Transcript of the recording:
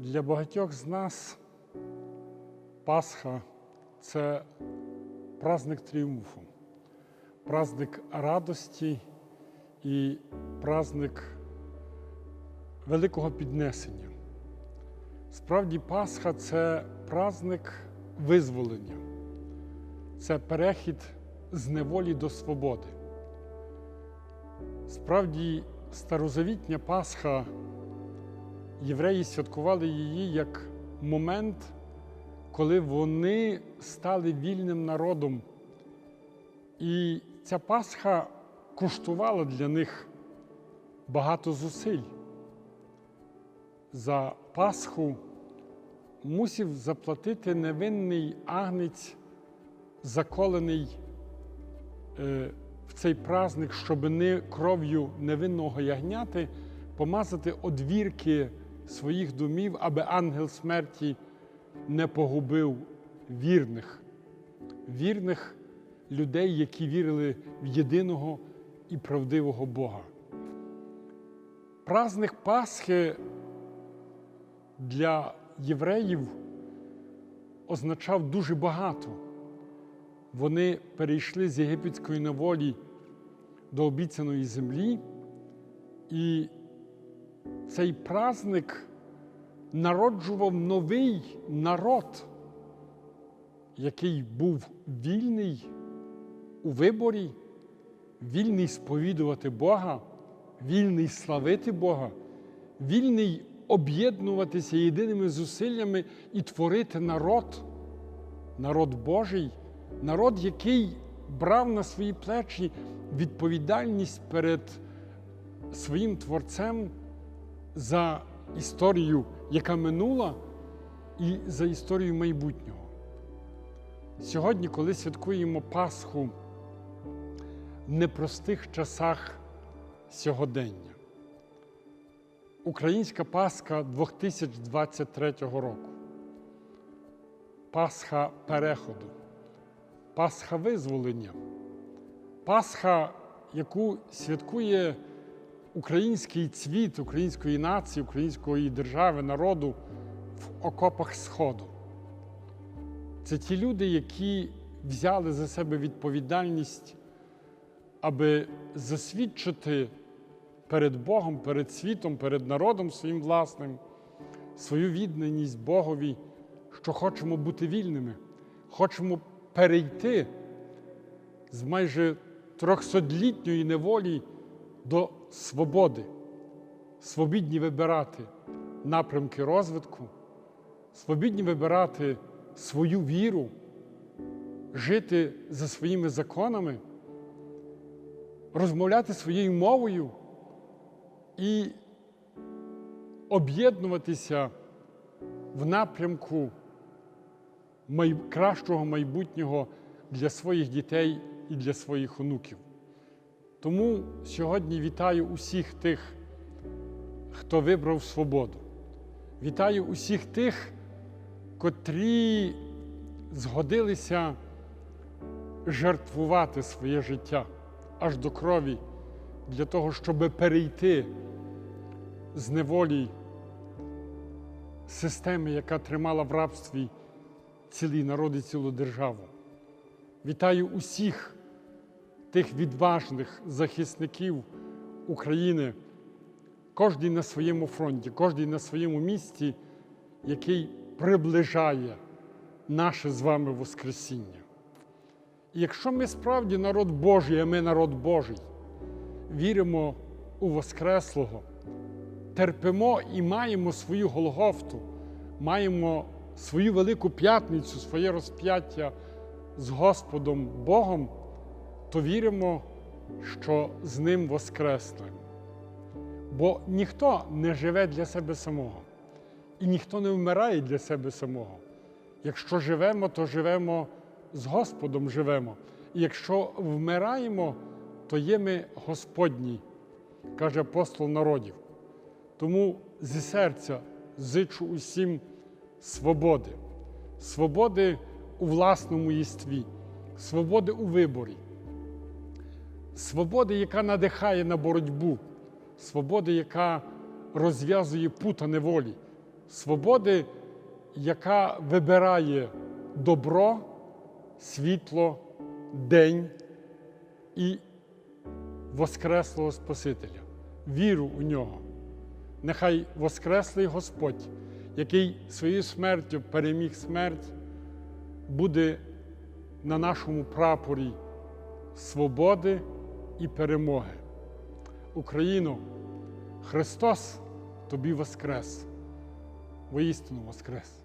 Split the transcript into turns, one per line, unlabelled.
Для багатьох з нас Пасха це праздник тріумфу, праздник радості і праздник великого піднесення. Справді, Пасха це праздник визволення, це перехід з неволі до свободи. Справді, старозавітня Пасха євреї святкували її як момент, коли вони стали вільним народом. І ця Пасха коштувала для них багато зусиль. За Пасху мусив заплатити невинний агнець, заколений е, в цей праздник, щоб не кров'ю невинного ягняти помазати одвірки своїх домів, аби ангел смерті не погубив вірних, вірних людей, які вірили в єдиного і правдивого Бога. Праздник Пасхи для євреїв означав дуже багато. Вони перейшли з єгипетської неволі до обіцяної землі, і цей праздник народжував новий народ, який був вільний у виборі, вільний сповідувати Бога, вільний славити Бога, вільний об'єднуватися єдиними зусиллями і творити народ, народ Божий, народ, який брав на свої плечі відповідальність перед своїм Творцем за історію, яка минула, і за історію майбутнього. Сьогодні, коли святкуємо Пасху в непростих часах сьогодення, Українська Пасха 2023 року, Пасха переходу, Пасха визволення, Пасха, яку святкує український цвіт української нації, української держави, народу в окопах Сходу. Це ті люди, які взяли за себе відповідальність, аби засвідчити перед Богом, перед світом, перед народом своїм власним свою відданість Богові, що хочемо бути вільними, хочемо перейти з майже трьохсотлітньої неволі до свободи, свобідні вибирати напрямки розвитку, свобідні вибирати свою віру, жити за своїми законами, розмовляти своєю мовою і об'єднуватися в напрямку кращого майбутнього для своїх дітей і для своїх онуків. Тому сьогодні вітаю усіх тих, хто вибрав свободу. Вітаю усіх тих, котрі згодилися жертвувати своє життя аж до крові для того, щоб перейти з неволі системи, яка тримала в рабстві цілий народ і цілу державу. Вітаю усіх тих відважних захисників України, кожен на своєму фронті, кожен на своєму місці, який приближає наше з вами Воскресіння. І якщо ми справді народ Божий, а ми народ Божий, віримо у Воскреслого, терпимо і маємо свою Голгофту, маємо свою велику п'ятницю, своє розп'яття з Господом Богом, то віримо, що з Ним воскреснемо. Бо ніхто не живе для себе самого, і ніхто не вмирає для себе самого. Якщо живемо, то живемо з Господом живемо. І якщо вмираємо, то є ми Господні, каже апостол народів. Тому зі серця зичу усім свободи, свободи у власному єстві, свободи у виборі, свободи, яка надихає на боротьбу, свободи, яка розв'язує пута неволі, свободи, яка вибирає добро, світло, день і Воскреслого Спасителя, віру у нього. Нехай Воскреслий Господь, який своєю смертю переміг смерть, буде на нашому прапорі свободи і перемоги. Україно, Христос тобі воскрес, воістину воскрес.